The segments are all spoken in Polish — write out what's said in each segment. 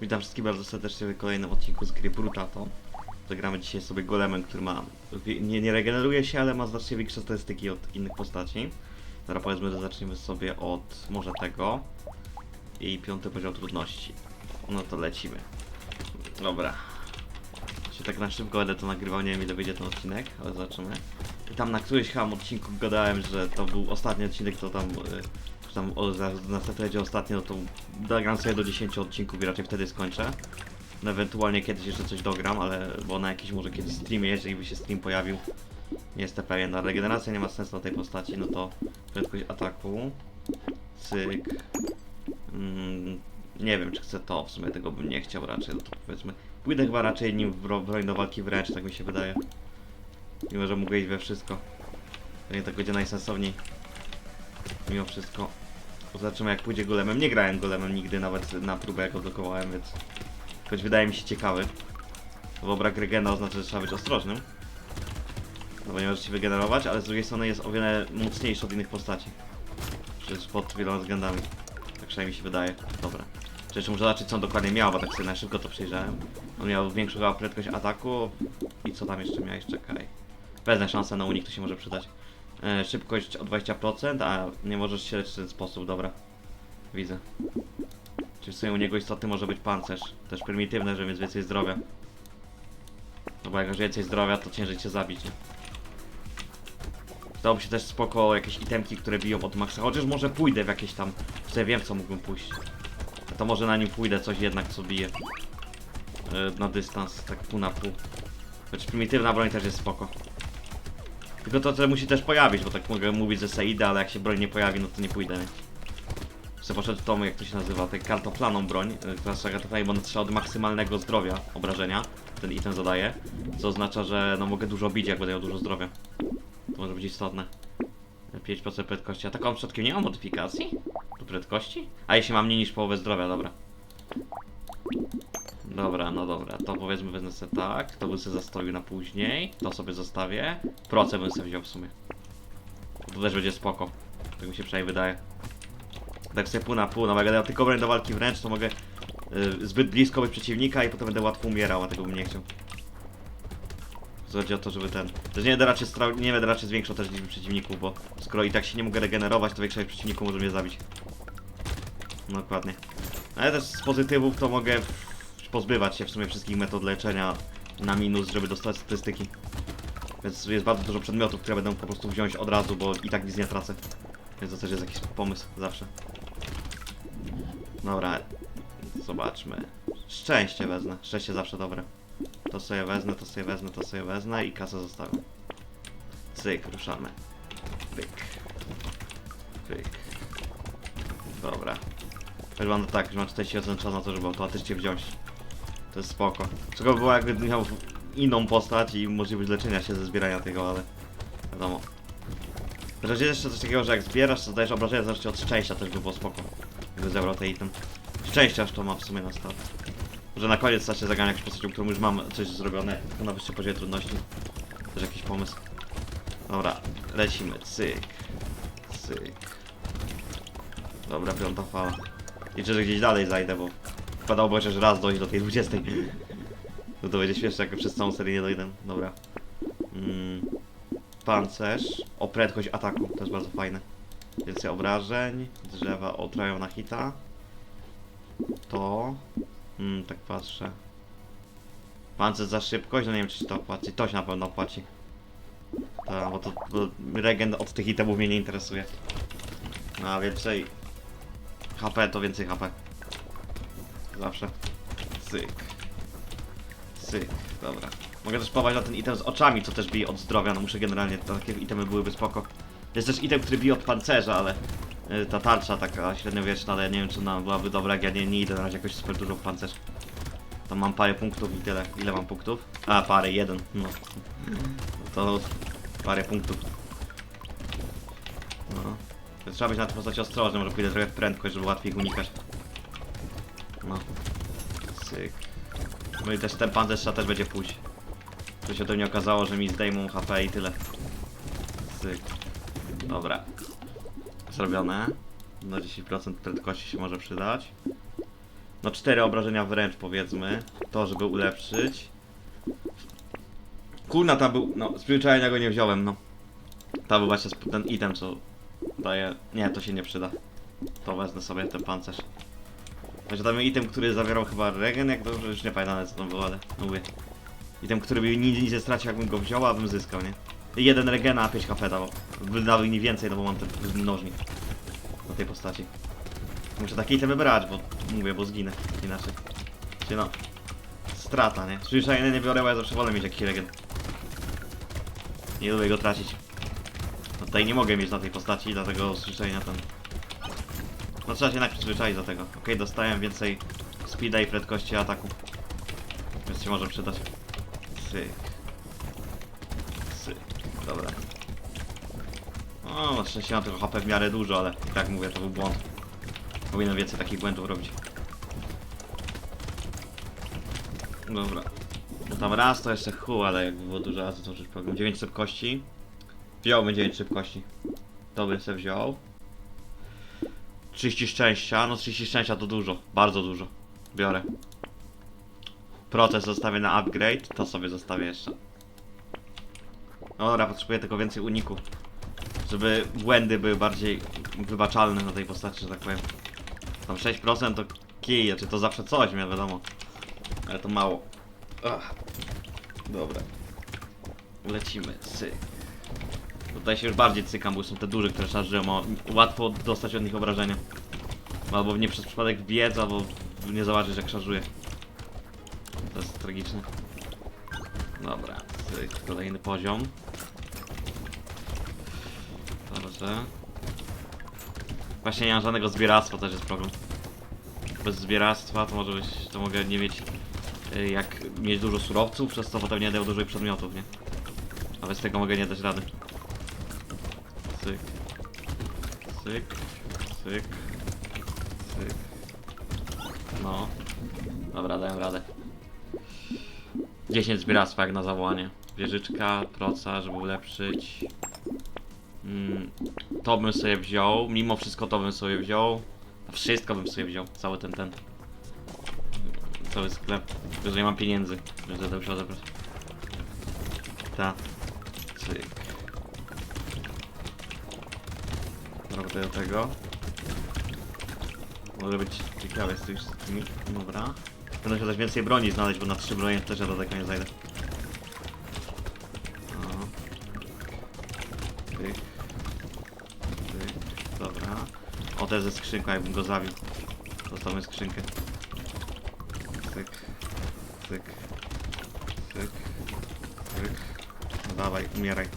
Witam wszystkich bardzo serdecznie w kolejnym odcinku z gry Brutato. Zagramy dzisiaj sobie golemem, który ma... Nie, nie regeneruje się, ale ma znacznie większe statystyki od innych postaci. Teraz powiedzmy, że zaczniemy sobie od może tego. I piąty poziom trudności. No to lecimy. Dobra. Się tak na szybko będę to nagrywał, nie wiem ile wyjdzie ten odcinek, ale zobaczymy. I tam na którymś chyba odcinku gadałem, że to był ostatni odcinek, to tam... y, tam o, za, następny będzie ostatni, no to dogram sobie do 10 odcinków i raczej wtedy skończę. No, ewentualnie kiedyś jeszcze coś dogram, ale bo na jakiś może kiedyś streamie, jeżeli by się stream pojawił. Nie jestem pewien, a regeneracja nie ma sensu na tej postaci, no to prędkość ataku. Cyk. Mm, nie wiem, czy chcę to, w sumie tego bym nie chciał raczej, no to powiedzmy. Pójdę chyba raczej nim w bro- broń do walki wręcz, tak mi się wydaje. Mimo, że mogę iść we wszystko. To nie tak będzie najsensowniej. Mimo wszystko. Zobaczymy jak pójdzie golemem. Nie grałem golemem nigdy, nawet na próbę jak odblokowałem, więc... Choć wydaje mi się ciekawy. Bo brak regena oznacza, że trzeba być ostrożnym. No bo nie możesz się wygenerować, ale z drugiej strony jest o wiele mocniejszy od innych postaci. Przecież pod wieloma względami. Tak przynajmniej mi się wydaje. Dobra. Jeszcze muszę zobaczyć co on dokładnie miał, bo tak sobie na szybko to przejrzałem. On miał większą prędkość ataku. I co tam jeszcze miałeś? Czekaj. Wezmę szansę na unik, to się może przydać. E, szybkość o 20%, a nie możesz leczyć w ten sposób, dobra. Widzę. Czyli w sumie u niego istotny może być pancerz. Też prymitywne, że więc więcej zdrowia. No bo jak masz więcej zdrowia, to ciężej cię zabić, nie? Dałoby się też spoko jakieś itemki, które biją od maksa. Chociaż może pójdę w jakieś tam... W sumie wiem co mógłbym pójść. A to może na nim pójdę, coś jednak co bije. E, na dystans, tak pół na pół. Choć prymitywna broń też jest spoko. Tylko to, to musi też pojawić, bo tak mogę mówić, że se idę, ale jak się broń nie pojawi, no to nie pójdę. Chcę poszedł tomu, jak to się nazywa, tę kartoplaną broń, y, która strzega kartoplaną, bo ona strzela od maksymalnego zdrowia, obrażenia, ten item zadaje, co oznacza, że no mogę dużo bić, jak będę miał dużo zdrowia. To może być istotne. 5% prędkości, a taką przypadkiem nie ma modyfikacji? Do prędkości? A jeśli mam mniej niż połowę zdrowia, dobra. Dobra, no dobra, to powiedzmy wezmę sobie tak, to bym sobie zostawił na później, to sobie zostawię, procent bym sobie wziął w sumie. To też będzie spoko, tak mi się przynajmniej wydaje. Tak sobie pół na pół, no jak miał tylko broń do walki wręcz, to mogę y, zbyt blisko być przeciwnika i potem będę łatwo umierał, a tego bym nie chciał. Chodzi o to, żeby ten... Też nie będę raczej, strał, nie będę raczej zwiększał też liczby przeciwników, bo skoro i tak się nie mogę regenerować, to większość przeciwników może mnie zabić. No, dokładnie. Ale też z pozytywów to mogę pozbywać się w sumie wszystkich metod leczenia na minus, żeby dostać statystyki. Więc jest bardzo dużo przedmiotów, które będę po prostu wziąć od razu, bo i tak nic nie tracę. Więc to też jest jakiś pomysł zawsze. Dobra, zobaczmy. Szczęście wezmę. Szczęście zawsze dobre. To sobie wezmę, to sobie wezmę, to sobie wezmę i kasę zostawię. Cyk, ruszamy. Pyk. Pyk. Dobra. Wygląda tak, że mam 40% czas na to, żeby automatycznie wziąć. To jest spoko. Czego było jakby miał inną postać i możliwość leczenia się ze zbierania tego, ale wiadomo. Wreszcie jeszcze coś takiego, że jak zbierasz, to zdajesz obrażenia zależnie od szczęścia, też by było spoko. Jakby zebrał ten item. Szczęściarz to ma w sumie na start. Może na koniec stać się zagrać jakąś postacią, którą już mam coś zrobione, tylko na wyższym poziomie trudności. Też jakiś pomysł. Dobra, lecimy. Cyk. Cyk. Dobra, piąta fala. Liczę, że gdzieś dalej zajdę, bo wpadałoby chociaż raz dojść do tej 20. No to będzie śmieszne, jak przez całą serię nie dojdę. Dobra. Mm. Pancerz. O prędkość ataku, to jest bardzo fajne. Więcej obrażeń. Drzewa otrają na hita. To. Mm, tak patrzę. Pancerz za szybkość, no nie wiem czy się to opłaci. To się na pewno opłaci. Tak, bo to, to regen od tych itemów mnie nie interesuje. A więcej HP to więcej HP. Zawsze. Syk. Syk, dobra. Mogę też pować na ten item z oczami, co też bije od zdrowia, no muszę generalnie, takie itemy byłyby spoko. Jest też item, który bije od pancerza, ale y, ta tarcza taka średniowieczna, ale ja nie wiem czy ona byłaby dobra, jak ja nie, nie idę na razie jakoś super dużo w pancerz. Tam mam parę punktów i tyle. Ile mam punktów? A, parę, jeden, no. To parę punktów. No. Trzeba być na tej postaci ostrożny, może pójdę trochę w prędkość, żeby łatwiej unikać. No. Syk. No i też ten pancerz trzeba też będzie pójść. To się to nie okazało, że mi zdejmą HP i tyle. Syk. Dobra. Zrobione. Na 10% prędkości się może przydać. no 4 obrażenia wręcz powiedzmy. To, żeby ulepszyć. Kurna, tam był, no, z przyczajenia go nie wziąłem, no. To był właśnie ten item, co daje, nie, to się nie przyda. To wezmę sobie, ten pancerz. Znaczy tam item, który zawierał chyba regen, jak dobrze, już nie pamiętam co tam było, ale no mówię. Item, który by nic, nie stracił, jakbym go wziął, a bym zyskał, nie? Jeden regena, a 5 HP dawał. Dał mi więcej, no bo mam ten mnożnik na tej postaci. Muszę takie itemy brać, bo mówię, bo zginę inaczej. Czyli no, strata, nie? Zwyczajnie nie biorę, bo ja zawsze wolę mieć jakiś regen. Nie lubię go tracić. No tutaj nie mogę mieć na tej postaci, dlatego zwyczajnie ten... No trzeba się jednak przyzwyczaić do tego. Okej, dostałem więcej speeda i prędkości ataku. Więc się może przydać. Syk. Syk. Dobra. O, szczęście mam tego HP w miarę dużo, ale tak mówię, to był błąd. Powinienem więcej takich błędów robić. Dobra. No tam raz to jeszcze chu, ale jakby było dużo razy to już problem. 9 szybkości. Wziąłbym 9 szybkości. To bym sobie wziął. 30 szczęścia, no 30 szczęścia to dużo, bardzo dużo. Biorę. Proces zostawię na upgrade, to sobie zostawię jeszcze. Dobra, potrzebuję tylko więcej uników. Żeby błędy były bardziej wybaczalne na tej postaci, że tak powiem. Tam 6% to kij, czy to zawsze coś, nie wiadomo. Ale to mało. Ach. Dobra. Lecimy, syk. Tutaj się już bardziej cykam, bo są te duże, które szarżują, o, łatwo dostać od nich obrażenia. Albo nie przez przypadek wbiec, albo nie zobaczysz jak szarżuje. To jest tragiczne. Dobra, cyk, kolejny poziom. Dobrze. Właśnie nie mam żadnego zbieractwa, też jest problem. Bez zbieractwa to może być, to mogę nie mieć y, jak mieć dużo surowców, przez to potem nie dają dużo przedmiotów, nie? A bez tego mogę nie dać rady. Cyk. Cyk. Cyk. Cyk. No. Dobra, daję radę. 10 zbieractwa jak na zawołanie. Wieżyczka, proca, żeby ulepszyć. Mm, to bym sobie wziął. Mimo wszystko to bym sobie wziął. Wszystko bym sobie wziął. Cały ten ten. Cały sklep. Tylko, że nie mam pieniędzy. To musiał zabrać. Ta. Cyk. Do tego. Może być ciekawe z tymi. Dobra. Będę chciał też więcej broni znaleźć, bo na trzy bronie też ja do tego nie zajdę. Tyk. Tyk. Dobra. O, jest ze skrzynką, jakbym go zabił. Dostałem skrzynkę. Tyk. Tyk. Tyk. Tyk. No dawaj, umieraj.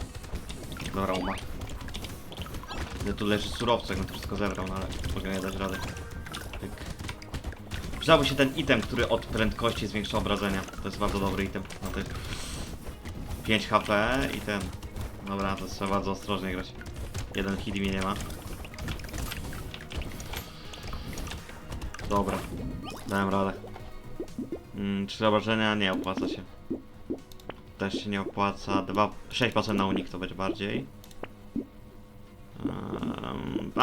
Dobra, umarł. Ile tu leży surowce, jakbym to wszystko zebrał, no ale mogę nie dać rady. Tyk. Przydałby się ten item, który od prędkości zwiększa obrażenia. To jest bardzo dobry item na tych 5 HP i ten. Dobra, to trzeba bardzo ostrożnie grać. Jeden hit i mnie nie ma. Dobra, dałem radę. Mm, trzy obrażenia nie opłaca się. Też się nie opłaca. 2, 6% na unik to będzie bardziej.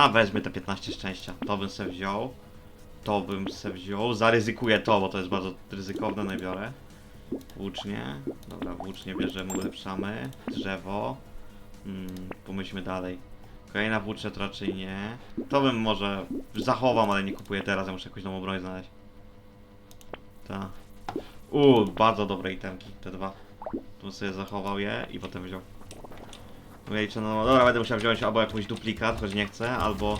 A weźmy te 15 szczęścia. To bym se wziął. To bym se wziął. Zaryzykuję to, bo to jest bardzo ryzykowne, no i biorę. Włócznie. Dobra, włócznie bierzemy, ulepszamy. Drzewo. Mm, pomyślmy dalej. Kolejna włócznia to raczej nie. To bym może zachowam, ale nie kupuję teraz, ja muszę jakąś nową broń znaleźć. Ta. Uuu, bardzo dobre itemki, te dwa. Tu sobie zachował je i potem wziął. Liczę, no dobra, będę musiał wziąć albo jakąś duplikat, choć nie chcę, albo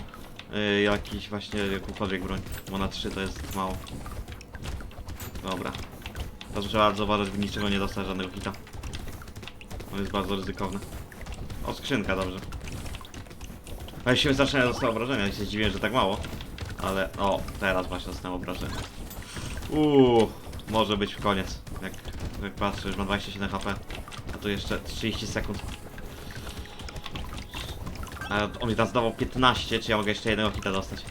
y, jakiś właśnie jakąkolwiek broń, bo na 3 to jest mało. Dobra. To trzeba bardzo uważać, by niczego nie dostać, żadnego hita. To jest bardzo ryzykowne. O, skrzynka, dobrze. Ale się zaczynają dostać obrażenia, ja się dziwię, że tak mało. Ale, o, teraz właśnie dostałem obrażenia. Uuu, może być w koniec. Jak, jak patrzę, już mam 27 HP. A tu jeszcze 30 sekund. A on mi teraz dawał 15, czy ja mogę jeszcze jednego hita dostać?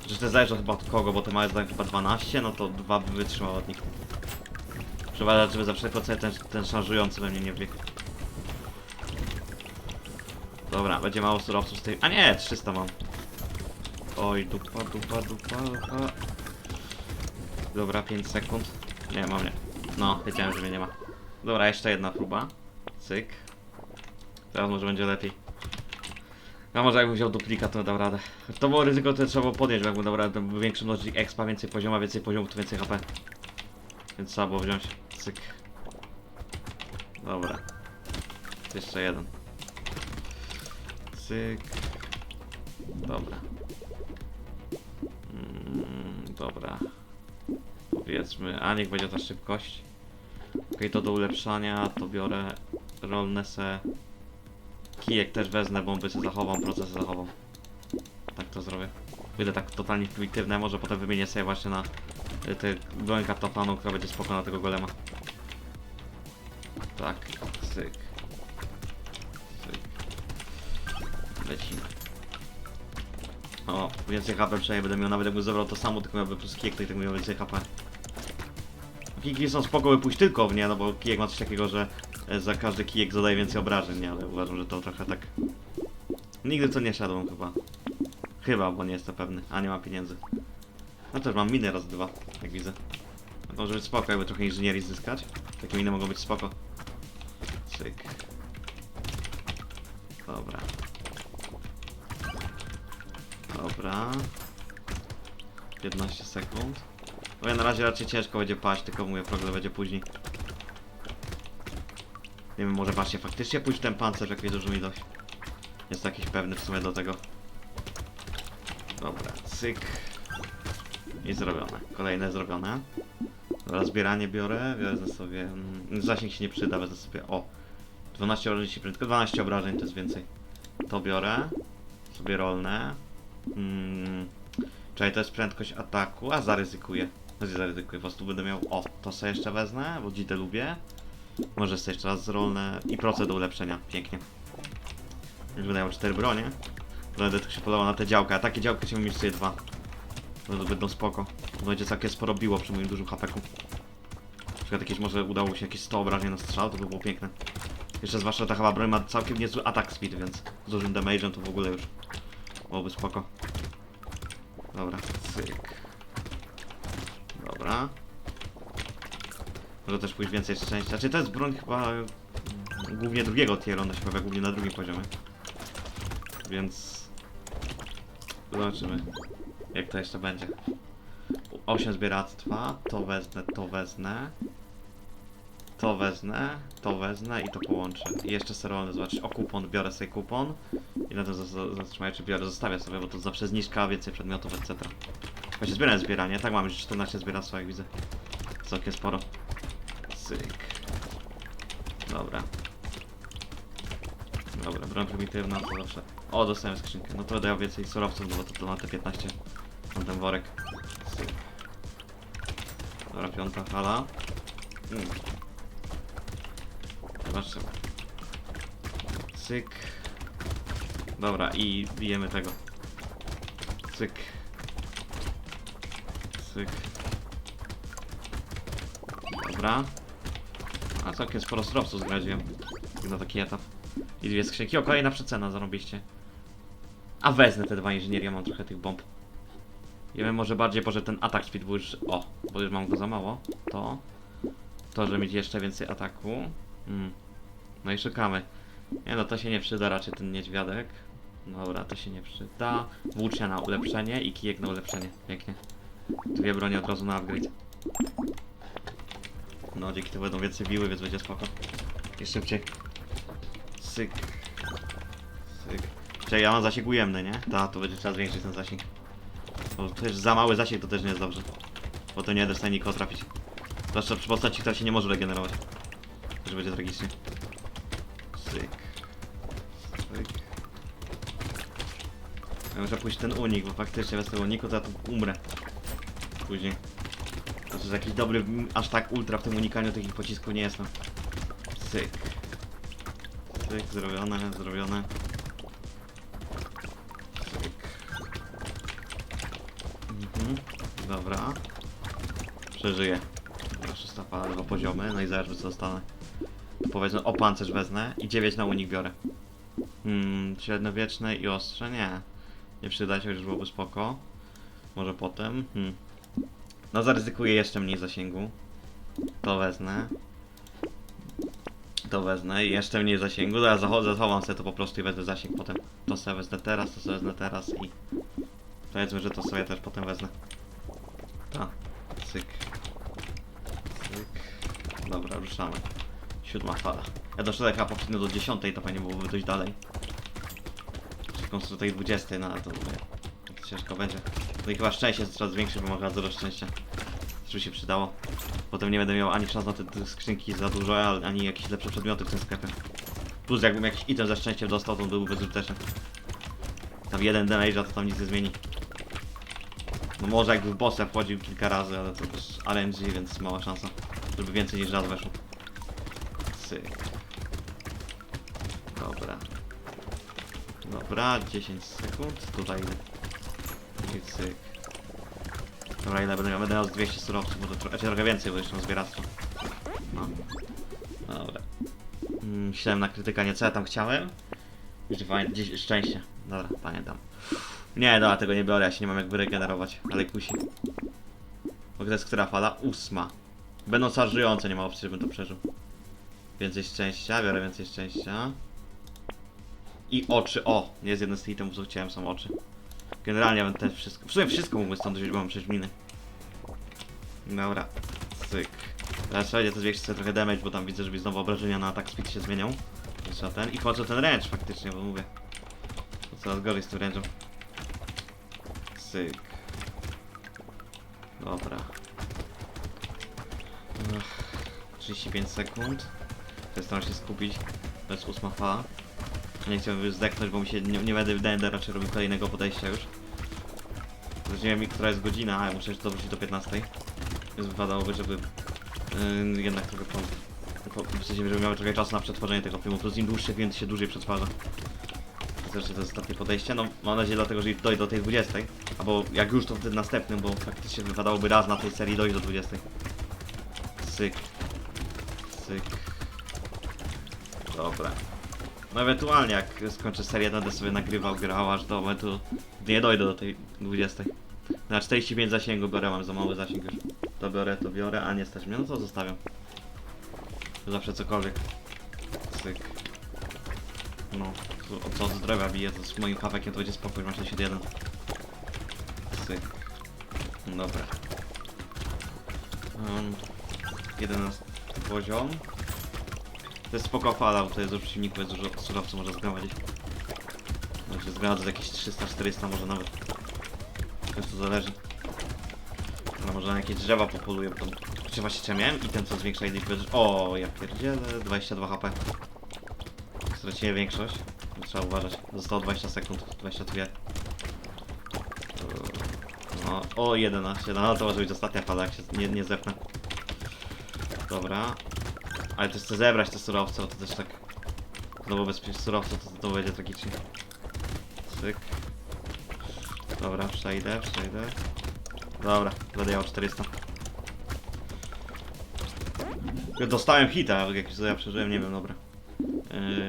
Przecież to zależy chyba od kogo, bo te małe zdają chyba 12, no to dwa by wytrzymał od nich. Trzeba, żeby za wszelką cenę ten, ten szarżujący we mnie nie wbiegł. Dobra, będzie mało surowców z tej... A nie, 300 mam. Oj, dupa, dupa, dupa, dupa. Dobra, 5 sekund. Nie, mam nie. No, wiedziałem, że mnie nie ma. Dobra, jeszcze jedna próba. Cyk. Teraz może będzie lepiej. A może jakbym wziął duplikat, to dał radę. To było ryzyko, które trzeba było podjąć, jakbym dał radę, był większy mnożnik expa, więcej pozioma, więcej poziomów, to więcej HP. Więc trzeba było wziąć. Cyk. Dobra. Jeszcze jeden. Cyk. Dobra. Mm, dobra. Powiedzmy, a niech będzie ta szybkość. Okej, to do ulepszania, to biorę rolne se. Kijek też wezmę, bomby se zachowam, proces zachowam. Tak to zrobię. Będę tak totalnie prymitywne, może potem wymienię sobie właśnie na y, tę broń kartoflaną, która będzie spoko na tego golema. Tak, syk. Syk. Lecimy. O, więcej HP przynajmniej będę miał, nawet jakbym zebrał to samo, tylko miałbym plus kijek, to i tak miał więcej HP. Kijki są spoko, by pójść tylko w nie, no bo kijek ma coś takiego, że za każdy kijek zadaje więcej obrażeń, nie, ale uważam, że to trochę tak... Nigdy to nie szedłem chyba. Chyba, bo nie jestem pewny, a nie mam pieniędzy. No też mam miny raz dwa, jak widzę. No może być spoko, jakby trochę inżynierii zyskać. Takie miny mogą być spoko. Cyk. Dobra. Dobra. 15 sekund. Mówię, na razie raczej ciężko będzie paść, tylko mówię, problem będzie później. Nie wiem, może właśnie faktycznie pójść w ten pancerz, jak wiedzą, że mi dość. Jest jakiś pewny w sumie do tego. Dobra, cyk. I zrobione. Kolejne zrobione. Dobra, zbieranie biorę, wezmę sobie... mm, Zasięg się nie przyda, wezmę sobie... O! 12 obrażeń się prędko, 12 obrażeń to jest więcej. To biorę. Sobie rolne. Mm, Czekaj, to jest prędkość ataku, a zaryzykuję. Zaryzykuję, po prostu będę miał... O, to sobie jeszcze wezmę, bo dzidę lubię. Może jeszcze raz zrolne i proces do ulepszenia. Pięknie. Już miał 4 bronie. Będę tylko się podobał na te działka, a takie chciałbym mieć sobie dwa. To będą spoko. To będzie całkiem sporo biło przy moim dużym hapeku. Na przykład jakieś może udało się jakieś 100 obrażeń na strzał, to by było piękne. Jeszcze zwłaszcza ta chyba broń ma całkiem niezły atak speed, więc z dużym damage'em to w ogóle już byłoby spoko. Dobra, cyk. Dobra. Może też pójść więcej szczęścia. Znaczy to jest broń chyba mm, głównie drugiego tieru, ona się pojawia głównie na drugim poziomie. Więc zobaczymy jak to jeszcze będzie. 8 zbieractwa, to wezmę, to wezmę. To wezmę, to wezmę i to połączę. I jeszcze serolny zobaczyć. O kupon, biorę sobie kupon. I na tym za- za- zatrzymaj, czy biorę, zostawię sobie, bo to zawsze zniżka, więcej przedmiotów, etc. Właśnie zbieram zbieranie, tak mam już 14 zbieractwa, jak widzę. Całkiem sporo. Cyk. Dobra. Dobra, broń prymitywna to zawsze. O, dostałem skrzynkę. No to miał więcej surowców, no bo to, to na te 15. Mam ten worek. Cyk. Dobra, piąta fala. Mm. Zobaczymy. Cyk. Dobra, i bijemy tego. Cyk. Cyk. Dobra. A całkiem sporo surowców zgradziłem. Na taki etap. I dwie skrzynki. O, kolejna przecena zarobiście. A wezmę te dwa inżynierie, mam trochę tych bomb. Wiem może bardziej, bo że ten atak speed był już... O, bo już mam go za mało. To. To, że mieć jeszcze więcej ataku. Mm. No i szukamy. Nie no, to się nie przyda raczej ten niedźwiadek. Dobra, to się nie przyda. Włócznia na ulepszenie i kijek na ulepszenie. Pięknie. Dwie bronie od razu na upgrade. No, dzięki temu będą więcej biły, więc będzie spoko. I szybciej. Syk. Syk. Czekaj, ja mam zasięg ujemny, nie? Ta, to będzie trzeba zwiększyć ten zasięg. Bo też za mały zasięg to też nie jest dobrze. Bo to nie da w nikogo trafić. Zwłaszcza przy postaci, która się nie może regenerować. Też będzie tragicznie. Syk. Syk. Ja muszę pójść ten unik, bo faktycznie bez tego uniku to ja tu umrę. Później. Jest jakiś dobry, aż tak ultra w tym unikaniu takich pocisków nie jestem. Syk. Syk, zrobione, zrobione. Syk. Mhm. Dobra. Przeżyję. Dobra, szósta dwa poziomy, no i zaraz co dostanę. Powiedzmy, o pancerz wezmę i 9 na unik biorę. Hmm, średniowieczne i ostrze? Nie. Nie przyda się, już byłoby spoko. Może potem. Hmm. No zaryzykuję jeszcze mniej zasięgu. To wezmę. To wezmę i jeszcze mniej zasięgu. Zaraz zachodzę, zachowam sobie to po prostu i wezmę zasięg potem. To sobie wezmę teraz, to sobie wezmę teraz i... Powiedzmy, że to sobie też potem wezmę. Ta. Cyk. Cyk. Dobra, ruszamy. Siódma fala. Ja do szerega popchnę do dziesiątej, to pewnie byłoby dojść dalej. Czy w końcu do tej dwudziestej, no ale to mówię. Ciężko będzie. No i chyba szczęście jest coraz większe, bo zero szczęścia. Żeby się przydało. Potem nie będę miał ani szans na te, skrzynki za dużo, ani jakieś lepsze przedmioty w tym sklepie. Plus jakbym jakiś item ze szczęściem dostał, to byłby bezużyteczny. Tam jeden damage'a to tam nic nie zmieni. No może jakby w bossa wchodził kilka razy, ale to też RNG, więc mała szansa, żeby więcej niż raz weszło. Cyk. Dobra. Dobra, 10 sekund, tutaj i cyk. Dobra, ile będę miał? Będę miał z 200 surowców, może tro znaczy trochę więcej, bo jeszcze mam zbieractwo. No. Dobra. Mm, Myślałem na krytyka, nie co ja tam chciałem. Jeszcze fajnie, gdzieś szczęście. Dobra, pamiętam. Nie, dobra, tego nie biorę, ja się nie mam jak wyregenerować, ale kusi. Bo to jest która fala? Ósma. Będą szarżujące, nie ma opcji, żebym to przeżył. Więcej szczęścia, biorę więcej szczęścia. I oczy, o! Jest jeden z itemów, co chciałem, są oczy. Generalnie bym też wszystko, w sumie wszystko mógłbym stąd wziąć, bo mam 6 miny. Dobra, cyk. Teraz będzie to zwiększyć sobie trochę damage, bo tam widzę, że znowu obrażenia na atak speed się zmienią. Jeszcze ten. I co ten range faktycznie, bo mówię. To coraz gorzej z tym range'em. Cyk. Dobra. Ech, 35 sekund. Staram się skupić. To jest ósma fala. Nie chciałbym już zdechnąć, bo mi się nie, nie będę będę raczej robił kolejnego podejścia już. Już nie wiem, która jest godzina, ale muszę jeszcze dowrócić do 15. Więc wypadałoby, żeby yy, jednak trochę po, po, w sensie, żeby miały trochę czasu na przetworzenie tego filmu. Plus im dłuższy tym się dłużej przetwarza. Zresztą to jest ostatnie podejście. No, mam nadzieję dlatego, że dojdę do tej 20. Albo jak już to wtedy następnym, bo faktycznie wypadałoby raz na tej serii dojść do 20. Syk. Syk. Dobra. No ewentualnie jak skończę serię, będę sobie nagrywał, grał aż do momentu, nie dojdę do tej 20. Na 45 zasięgu biorę, mam za mały zasięg już. To biorę, to biorę, a nie stać mnie, no to zostawiam. Zawsze cokolwiek. Syk. No, tu- o co od zdrowia bije, to z moim hawekiem to będzie spokój, mam 61. Syk. Dobra. Um, 11 poziom. To jest spoko fala, bo jest do przeciwników, jest dużo surowców można zgromadzić. Może zgromadzę jakieś 300-400 może nawet. Też to zależy. No może na jakieś drzewa popoluję, bo tam... Czy ja miałem item, co zwiększa ile O, ja pierdzielę, 22 HP. Straciłem większość, bo trzeba uważać. Zostało 20 sekund, 22. No, o 11, no to może być ostatnia fala, jak się nie, nie zepnę. Dobra. Ale też chcę zebrać te surowce, bo to też tak... Znowu bez surowców to, to będzie tragicznie. Cyk. Dobra, przejdę, przejdę. Dobra, będę miał 400. Dostałem hita, jak co ja przeżyłem, nie wiem, dobra.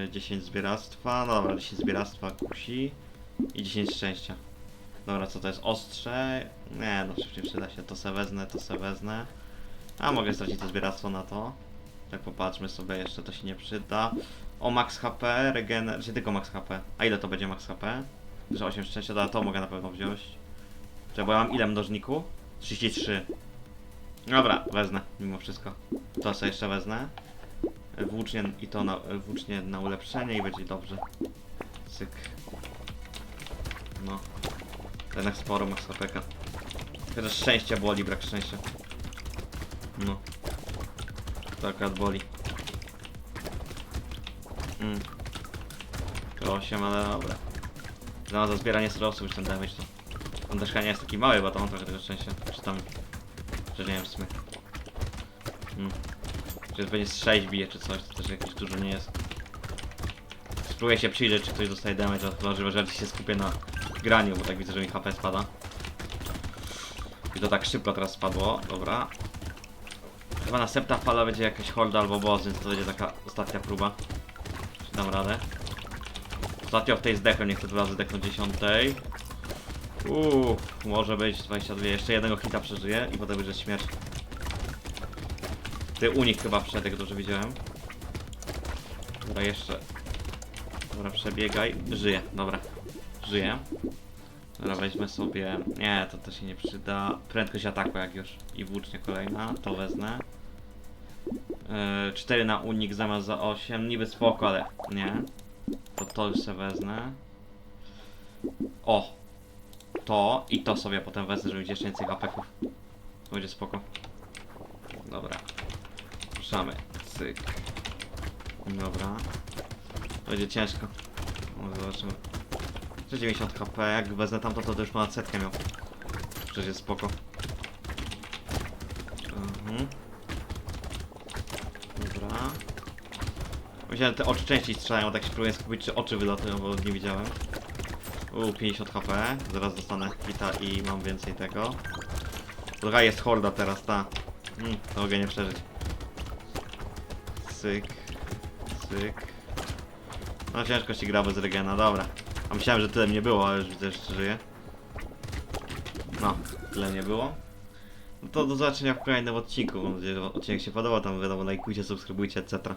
Yy, 10 zbieractwa, no dobra, 10 zbieractwa kusi. I 10 szczęścia. Dobra, co to jest? Ostrze? Nie, no nie przyda się. To se wezmę, to se wezmę. A mogę stracić to zbieractwo na to. Tak popatrzmy sobie, jeszcze to się nie przyda. O max HP, regener... Czy tylko max HP? A ile to będzie max HP? Że 8 szczęścia, to, mogę na pewno wziąć. Czekaj, bo ja mam ile mnożniku? 33. Dobra, wezmę, mimo wszystko. To sobie jeszcze wezmę. Włócznie i to na, włócznie na ulepszenie i będzie dobrze. Cyk. No. Jednak sporo max HP. Chociaż szczęścia boli, brak szczęścia. No. To akurat boli. Mm. 8, ale dobra. No, za zbieranie surowców już ten damage to... On też nie jest taki mały, bo to mam trochę tego szczęścia. Czy tam... Że nie wiem w sumie. Mm. Czy będzie z 6 bije czy coś, to też jakieś dużo nie jest. Spróbuję się przyjrzeć, czy ktoś dostaje damage, ale chyba, że bardziej się skupię na graniu, bo tak widzę, że mi HP spada. I to tak szybko teraz spadło, dobra. Chyba następna fala będzie jakaś horda albo więc to będzie taka ostatnia próba. Czy dam radę? Ostatnio w tej zdechłem, nie chcę dwa razy zdechnąć dziesiątej. Uuu, może być 22. Jeszcze jednego hita przeżyję i potem będzie śmierć. Ty unik chyba wszedł, jak dobrze widziałem. Dobra, jeszcze. Dobra, przebiegaj. Żyje, dobra. Żyje. Dobra, weźmy sobie... Nie, to też się nie przyda. Prędkość ataku jak już. I włócznia kolejna, to wezmę. Yy, 4 na unik zamiast za 8. Niby spoko, ale nie. To to już sobie wezmę. O! To i to sobie potem wezmę, żeby mieć jeszcze więcej hapeków. Będzie spoko. Dobra. Ruszamy. Cyk. Dobra. Będzie ciężko. No, zobaczymy. 90 HP, jak wezmę tamto, to, już ma setkę miał. Przecież jest spoko. Mhm. Dobra. Myślałem, że te oczy częściej strzelają, tak się próbuję skupić, czy oczy wylatują, bo nie widziałem. Uuu, 50 HP. Zaraz dostanę hita i mam więcej tego. Druga jest horda teraz, ta. Hmm, to mogę nie przeżyć. Syk. Syk. No ciężko się gra bez regena, dobra. A myślałem, że tyle mnie było, ale już widzę, że żyje. No, tyle nie było. No to do zobaczenia w kolejnym odcinku. Mam nadzieję, że odcinek się podobał. Tam wiadomo, lajkujcie, subskrybujcie, etc.